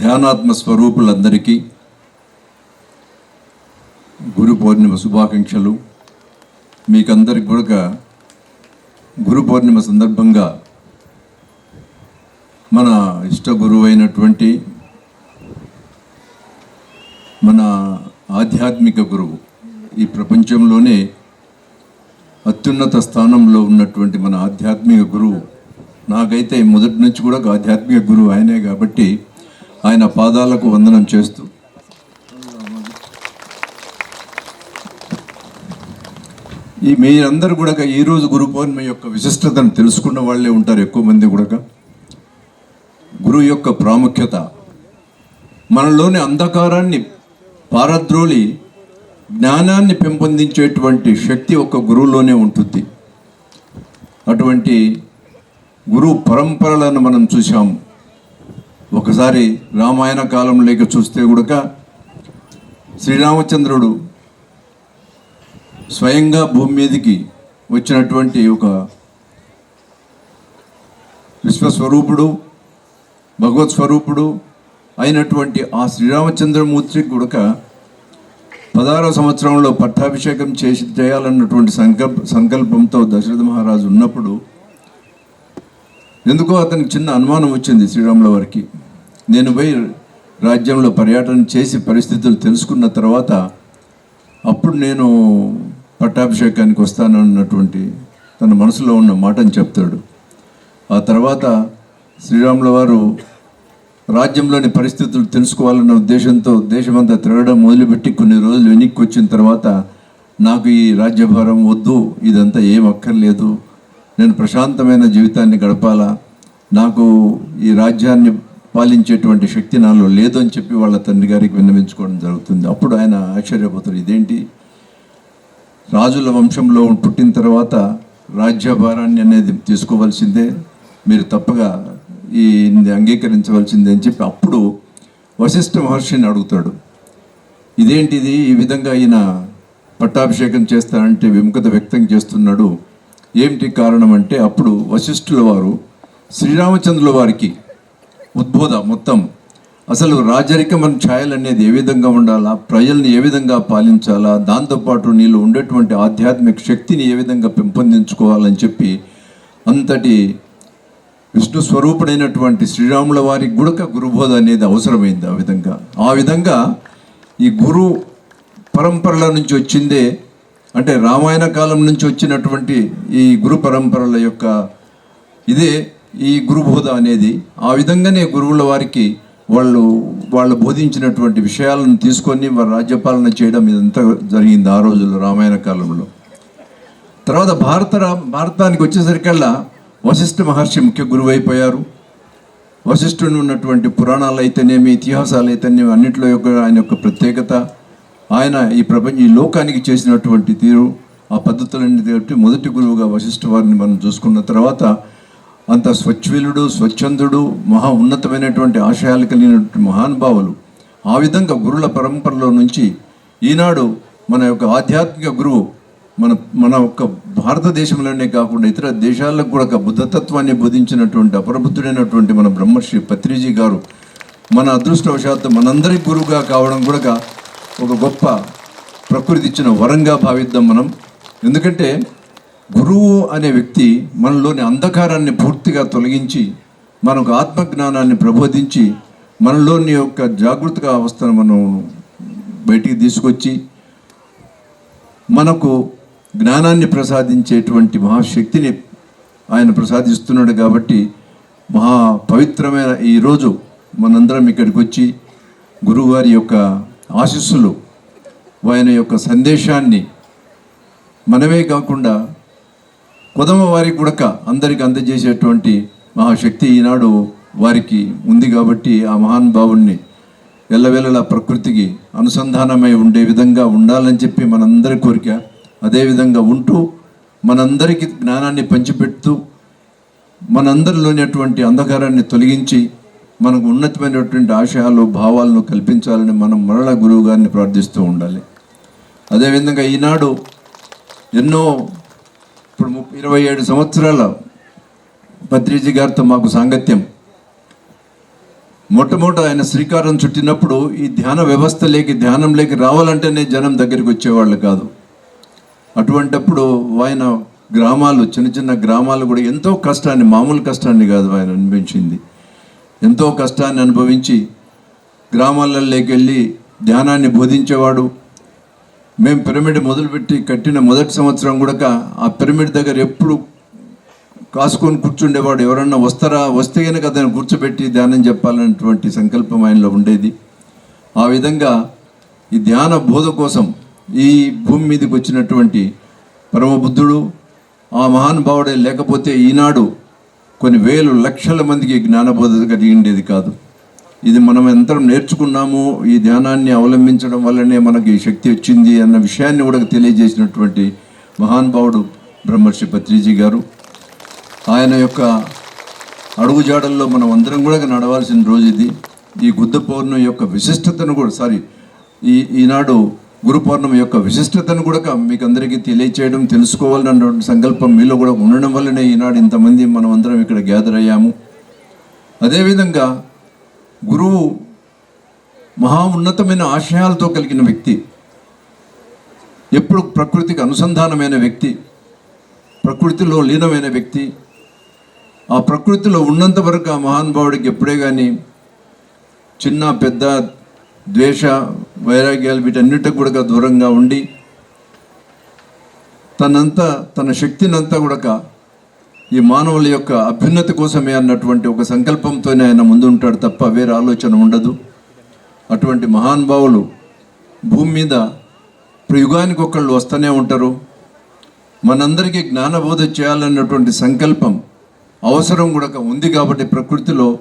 ధ్యానాత్మ స్వరూపులందరికీ గురు పౌర్ణిమ శుభాకాంక్షలు. మీకందరికి కూడా గురు పౌర్ణిమ సందర్భంగా మన ఇష్ట గురువు అయినటువంటి మన ఆధ్యాత్మిక గురువు ఈ ప్రపంచంలోనే అత్యున్నత స్థానంలో ఉన్నటువంటి మన ఆధ్యాత్మిక గురువు. నాకైతే మొదటి నుంచి కూడా ఒక ఆధ్యాత్మిక గురువు ఆయనే కాబట్టి ఆయన పాదాలకు వందనం చేస్తూ. ఈ మీరందరూ కూడా ఈరోజు గురు పౌర్ణమి యొక్క విశిష్టతను తెలుసుకున్న వాళ్ళే ఉంటారు ఎక్కువ మంది కూడా. గురువు యొక్క ప్రాముఖ్యత. మనలోని అంధకారాన్ని పారద్రోలి జ్ఞానాన్ని పెంపొందించేటువంటి శక్తి ఒక గురువులోనే ఉంటుంది. అటువంటి గురు పరంపరలను మనం చూసాము ఒకసారి రామాయణ కాలంలోకి చూస్తే కూడా శ్రీరామచంద్రుడు స్వయంగా భూమి మీదకి వచ్చినటువంటి ఒక విశ్వస్వరూపుడు భగవత్ స్వరూపుడు అయినటువంటి ఆ శ్రీరామచంద్రమూర్తి కూడక పదహారవ సంవత్సరంలో పట్టాభిషేకం చేసి చేయాలన్నటువంటి సంకల్ప సంకల్పంతో దశరథ మహారాజు ఉన్నప్పుడు ఎందుకో అతనికి చిన్న అనుమానం వచ్చింది శ్రీరాముల వారికి. నేను పోయి రాజ్యంలో పర్యటన చేసి పరిస్థితులు తెలుసుకున్న తర్వాత అప్పుడు నేను పట్టాభిషేకానికి వస్తానన్నటువంటి తన మనసులో ఉన్న మాటను చెప్తాడు. ఆ తర్వాత శ్రీరాముల వారు రాజ్యంలోని పరిస్థితులు తెలుసుకోవాలన్న ఉద్దేశంతో దేశమంతా తిరగడం మొదలుపెట్టి కొన్ని రోజులు వెనక్కి వచ్చిన తర్వాత నాకు ఈ రాజ్యభారం వద్దు ఇదంతా ఏం అక్కర్లేదు. నేను ప్రశాంతమైన జీవితాన్ని గడపాలా. నాకు ఈ రాజ్యాన్ని పాలించేటువంటి శక్తి నాలో లేదు అని చెప్పి వాళ్ళ తండ్రి గారికి విన్నవించుకోవడం జరుగుతుంది. అప్పుడు ఆయన ఆశ్చర్యపోతారు ఇదేంటి? రాజుల వంశంలో పుట్టిన తర్వాత రాజ్యభారాన్ని అనేది తీసుకోవాల్సిందే మీరు తప్పగా ఈ అంగీకరించవలసిందే అని చెప్పి అప్పుడు వశిష్ఠ మహర్షిని అడుగుతాడు. ఇదేంటిది? ఈ విధంగా ఈయన పట్టాభిషేకం చేస్తానంటే విముఖత వ్యక్తం చేస్తున్నాడు. ఏమిటి కారణం? అంటే అప్పుడు వశిష్ఠుల వారు శ్రీరామచంద్రుల వారికి ఉద్బోధ మొత్తం. అసలు రాజరికం ఛాయలు అనేది ఏ విధంగా ఉండాలా? ప్రజల్ని ఏ విధంగా పాలించాలా? దాంతోపాటు నీళ్ళు ఉండేటువంటి ఆధ్యాత్మిక శక్తిని ఏ విధంగా పెంపొందించుకోవాలని చెప్పి అంతటి విష్ణు స్వరూపుడైనటువంటి శ్రీరాముల వారికి గుడక గురుబోధ అనేది అవసరమైంది ఆ విధంగా. ఆ విధంగా ఈ గురు పరంపరల నుంచి వచ్చిందే అంటే రామాయణ కాలం నుంచి వచ్చినటువంటి ఈ గురు పరంపరల యొక్క ఇదే ఈ గురుబోధ అనేది ఆ విధంగానే గురువుల వారికి వాళ్ళు వాళ్ళు బోధించినటువంటి విషయాలను తీసుకొని వారి రాజ్యపాలన చేయడం ఇదంతా జరిగింది ఆ రోజుల్లో రామాయణ కాలంలో. తర్వాత భారత భారతానికి వచ్చేసరికల్లా వశిష్ఠ మహర్షి ముఖ్య గురువు అయిపోయారు వశిష్ఠుని ఉన్నటువంటి పురాణాలు అయితేనేమి ఇతిహాసాలు అయితేనేమి అన్నింటిలో యొక్క ఆయన యొక్క ప్రత్యేకత ఆయన ఈ ప్రపంచ ఈ లోకానికి చేసినటువంటి తీరు ఆ పద్ధతులన్నీ కాబట్టి మొదటి గురువుగా వశిష్ఠ వారిని మనం చూసుకున్న తర్వాత అంత స్వచ్ఛవిలుడు స్వచ్ఛందుడు మహా ఉన్నతమైనటువంటి ఆశయాలు కలిగినటువంటి మహానుభావులు. ఆ విధంగా గురుల పరంపరలో నుంచి ఈనాడు మన యొక్క ఆధ్యాత్మిక గురువు మన మన ఒక్క భారతదేశంలోనే కాకుండా ఇతర దేశాలకు కూడా ఒక బుద్ధతత్వాన్ని బోధించినటువంటి అపరబుద్ధుడైనటువంటి మన బ్రహ్మర్షి పత్రిజీ గారు మన అదృష్టవశాత్తు మనందరి గురువుగా కావడం కూడా ఒక గొప్ప ప్రకృతి ఇచ్చిన వరంగా భావిద్దాం మనం. ఎందుకంటే గురువు అనే వ్యక్తి మనలోని అంధకారాన్ని పూర్తిగా తొలగించి మనకు ఆత్మజ్ఞానాన్ని ప్రబోధించి మనలోని యొక్క జాగృతిక అవస్థను మనం బయటికి తీసుకొచ్చి మనకు జ్ఞానాన్ని ప్రసాదించేటువంటి మహాశక్తిని ఆయన ప్రసాదిస్తున్నాడు కాబట్టి మహా పవిత్రమైన ఈరోజు మనందరం ఇక్కడికి వచ్చి గురువుగారి యొక్క ఆశీస్సులు ఆయన యొక్క సందేశాన్ని మనమే కాకుండా కొదమ వారికి గుడక అందరికి అందజేసేటువంటి మహాశక్తి ఈనాడు వారికి ఉంది కాబట్టి ఆ మహానుభావుణ్ణి ఎల్లవేళలా ప్రకృతికి అనుసంధానమై ఉండే విధంగా ఉండాలని చెప్పి మనందరి కోరిక. అదేవిధంగా ఉంటూ మనందరికీ జ్ఞానాన్ని పంచిపెడుతూ మనందరిలోనేటువంటి అంధకారాన్ని తొలగించి మనకు ఉన్నతమైనటువంటి ఆశయాలు భావాలను కల్పించాలని మనం మరల గురువు గారిని ప్రార్థిస్తూ ఉండాలి. అదేవిధంగా ఈనాడు ఎన్నో ఇప్పుడు ముప్పై ఇరవై ఏడు సంవత్సరాల భద్రీజీ గారితో మాకు సాంగత్యం. మొట్టమొదట ఆయన శ్రీకారం చుట్టినప్పుడు ఈ ధ్యాన వ్యవస్థ లేకి ధ్యానం లేకి రావాలంటేనే జనం దగ్గరికి వచ్చేవాళ్ళు కాదు. అటువంటప్పుడు ఆయన గ్రామాలు చిన్న చిన్న గ్రామాలు కూడా ఎంతో కష్టాన్ని మామూలు కష్టాన్ని కాదు ఆయన అనిపించింది. ఎంతో కష్టాన్ని అనుభవించి గ్రామాలలోకి వెళ్ళి ధ్యానాన్ని బోధించేవాడు. మేము పిరమిడ్ మొదలుపెట్టి కట్టిన మొదటి సంవత్సరం కూడా ఆ పిరమిడ్ దగ్గర ఎప్పుడు కాసుకొని కూర్చుండేవాడు ఎవరన్నా వస్తారా? వస్తే కనుక అతను కూర్చోబెట్టి ధ్యానం చెప్పాలన్నటువంటి సంకల్పం ఆయనలో ఉండేది. ఆ విధంగా ఈ ధ్యాన బోధ కోసం ఈ భూమి మీదకి వచ్చినటువంటి పరమబుద్ధుడు ఆ మహానుభావుడే లేకపోతే ఈనాడు కొన్ని వేలు లక్షల మందికి జ్ఞానబోధ కలిగిండేది కాదు. ఇది మనం ఎంతరం నేర్చుకున్నాము ఈ ధ్యానాన్ని అవలంబించడం వల్లనే మనకి శక్తి వచ్చింది అన్న విషయాన్ని కూడా తెలియజేసినటువంటి మహానుభావుడు బ్రహ్మర్షి పత్రిజీ గారు. ఆయన యొక్క అడుగుజాడల్లో మనం అందరం కూడా నడవాల్సిన రోజు ఇది. ఈ గుద్ద పౌర్ణమి యొక్క విశిష్టతను కూడా సారీ ఈ ఈనాడు గురు పౌర్ణమి యొక్క విశిష్టతను కూడా మీకు అందరికీ తెలియచేయడం తెలుసుకోవాలన్నటువంటి సంకల్పం మీలో కూడా ఉండడం వల్లనే ఈనాడు ఇంతమంది మనం అందరం ఇక్కడ గ్యాదర్ అయ్యాము. అదేవిధంగా గురువు మహా ఉన్నతమైన ఆశయాలతో కలిగిన వ్యక్తి ఎప్పుడు ప్రకృతికి అనుసంధానమైన వ్యక్తి ప్రకృతిలో లీనమైన వ్యక్తి ఆ ప్రకృతిలో ఉన్నంత వరకు ఆ మహానుభావుడికి ఎప్పుడే కానీ చిన్న పెద్ద ద్వేష వైరాగ్యాలు వీటన్నిటికి కూడా దూరంగా ఉండి తనంతా తన శక్తినంతా కూడా ఈ మానవుల యొక్క అభ్యున్నతి కోసమే అన్నటువంటి ఒక సంకల్పంతోనే ఆయన ముందుంటాడు తప్ప వేరే ఆలోచన ఉండదు. అటువంటి మహానుభావులు భూమి మీద యుగానికి ఒకళ్ళు వస్తూనే ఉంటారు. మనందరికీ జ్ఞానబోధ చేయాలన్నటువంటి సంకల్పం అవసరం కూడా ఉంది కాబట్టి ప్రకృతిలో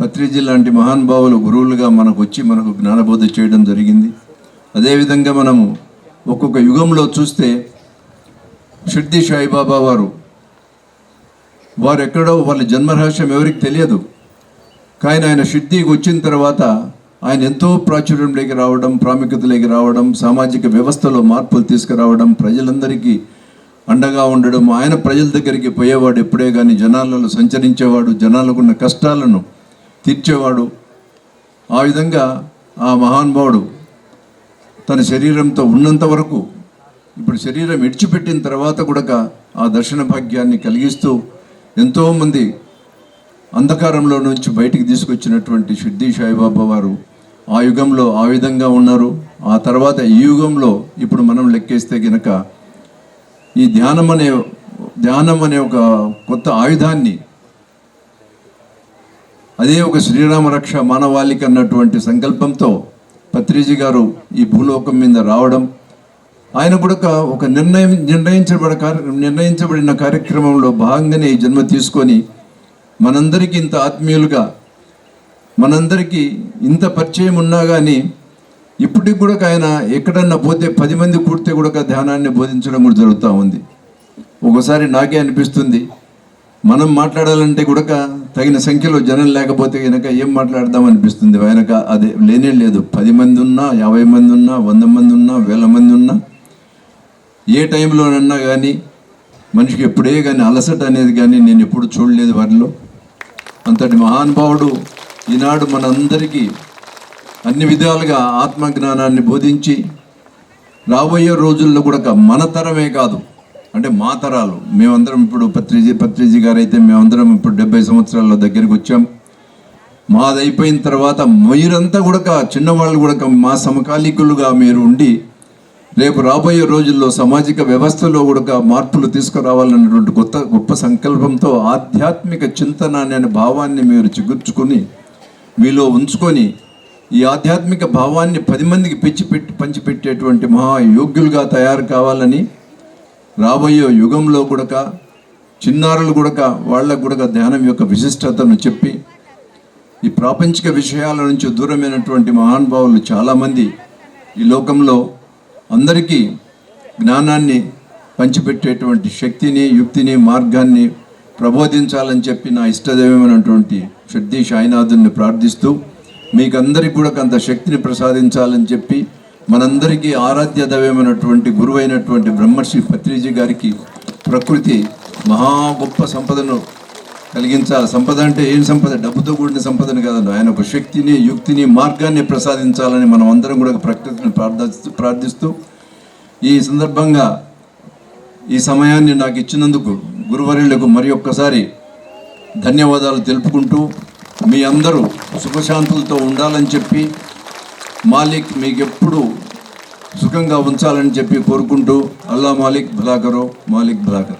పత్రిజీ లాంటి మహానుభావులు గురువులుగా మనకు వచ్చి మనకు జ్ఞానబోధ చేయడం జరిగింది. అదేవిధంగా మనము ఒక్కొక్క యుగంలో చూస్తే షిర్ది సాయిబాబా వారు వారు ఎక్కడో వాళ్ళ జన్మరహస్యం ఎవరికి తెలియదు. కానీ ఆయన శుద్ధికి వచ్చిన తర్వాత ఆయన ఎంతో ప్రాచుర్యంలోకి రావడం ప్రాముఖ్యతలోకి రావడం సామాజిక వ్యవస్థలో మార్పులు తీసుకురావడం ప్రజలందరికీ అండగా ఉండడం ఆయన ప్రజల దగ్గరికి పోయేవాడు ఎప్పుడే కానీ జనాలలో సంచరించేవాడు జనాలకున్న కష్టాలను తీర్చేవాడు. ఆ విధంగా ఆ మహానుభావుడు తన శరీరంతో ఉన్నంత వరకు ఇప్పుడు శరీరం విడిచిపెట్టిన తర్వాత కూడా ఆ దర్శన భాగ్యాన్ని కలిగిస్తూ ఎంతోమంది అంధకారంలో నుంచి బయటికి తీసుకొచ్చినటువంటి షిర్డీ సాయిబాబా వారు ఆ యుగంలో ఆ విధంగా ఉన్నారు. ఆ తర్వాత ఈ యుగంలో ఇప్పుడు మనం లెక్కేస్తే గనక ఈ ధ్యానం అనే ధ్యానం అనే ఒక కొత్త ఆయుధాన్ని అదే ఒక శ్రీరామ రక్ష మానవాళికి అన్నటువంటి సంకల్పంతో పత్రిజీ గారు ఈ భూలోకం మీద రావడం ఆయన కూడా ఒక- నిర్ణయం నిర్ణయించబడ నిర్ణయించబడిన కార్యక్రమంలో భాగంగానే ఈ జన్మ తీసుకొని మనందరికీ ఇంత ఆత్మీయులుగా మనందరికీ ఇంత పరిచయం ఉన్నా కానీ ఇప్పటికి కూడా ఆయన ఎక్కడన్నా పోతే పది మంది కూడితే కూడా ధ్యానాన్ని బోధించడం కూడా జరుగుతూ ఉంది. ఒకసారి నాకే అనిపిస్తుంది మనం మాట్లాడాలంటే కూడా తగిన సంఖ్యలో జనం లేకపోతే కనుక ఏం మాట్లాడదాం అనిపిస్తుంది. ఆయనక అదే లేనే లేదు. పది మంది ఉన్నా యాభై మంది ఉన్నా వంద మంది ఉన్నా వేల మంది ఉన్నా ఏ టైంలోనన్నా కానీ మనిషికి ఎప్పుడే కానీ అలసట అనేది కానీ నేను ఎప్పుడు చూడలేదు వారిలో. అంతటి మహానుభావుడు ఈనాడు మనందరికీ అన్ని విధాలుగా ఆత్మజ్ఞానాన్ని బోధించి రాబోయే రోజుల్లో కూడా మన తరమే కాదు అంటే మా తరాలు. మేమందరం ఇప్పుడు పత్రిజీ పత్రిజీ గారు అయితే మేమందరం ఇప్పుడు డెబ్బై సంవత్సరాల దగ్గరికి వచ్చాం. మాది అయిపోయిన తర్వాత మీరంతా కూడా చిన్నవాళ్ళు కూడా మా సమకాలీకులుగా మీరు ఉండి రేపు రాబోయే రోజుల్లో సామాజిక వ్యవస్థలో కూడా మార్పులు తీసుకురావాలన్నటువంటి కొత్త గొప్ప సంకల్పంతో ఆధ్యాత్మిక చింతన అనే భావాన్ని మీరు చిగుర్చుకొని మీలో ఉంచుకొని ఈ ఆధ్యాత్మిక భావాన్ని పది మందికి పిచ్చి పెట్టి పంచిపెట్టేటువంటి మహా యోగ్యులుగా తయారు కావాలని రాబోయే యుగంలో కూడా చిన్నారులు కూడా వాళ్ళకు కూడా ధ్యానం యొక్క విశిష్టతను చెప్పి ఈ ప్రాపంచిక విషయాల నుంచి దూరమైనటువంటి మహానుభావులు చాలామంది ఈ లోకంలో అందరికీ జ్ఞానాన్ని పంచిపెట్టేటువంటి శక్తిని యుక్తిని మార్గాన్ని ప్రబోధించాలని చెప్పి నా ఇష్టదైవమైనటువంటి షడ్ది సాయినాథుని ప్రార్థిస్తూ మీకు అందరికీ కూడా కొంత శక్తిని ప్రసాదించాలని చెప్పి మనందరికీ ఆరాధ్య దైవమైనటువంటి గురువైనటువంటి బ్రహ్మర్షి పత్రిజీ గారికి ప్రకృతి మహా గొప్ప సంపదను కలిగించాలి. సంపద అంటే ఏం సంపద? డబ్బుతో కూడిన సంపదని కాదండి. ఆయన ఒక శక్తిని యుక్తిని మార్గాన్ని ప్రసాదించాలని మనం అందరం కూడా ప్రకృతిని ప్రార్థిస్తూ ప్రార్థిస్తూ ఈ సందర్భంగా ఈ సమయాన్ని నాకు ఇచ్చినందుకు గురువర్యులకు మరి ఒక్కసారి ధన్యవాదాలు తెలుపుకుంటూ మీ అందరూ సుఖశాంతులతో ఉండాలని చెప్పి మాలిక్ మీకు ఎప్పుడు సుఖంగా ఉంచాలని చెప్పి కోరుకుంటూ అల్లా మాలిక్ భలాకరో మాలిక్ భలాకర్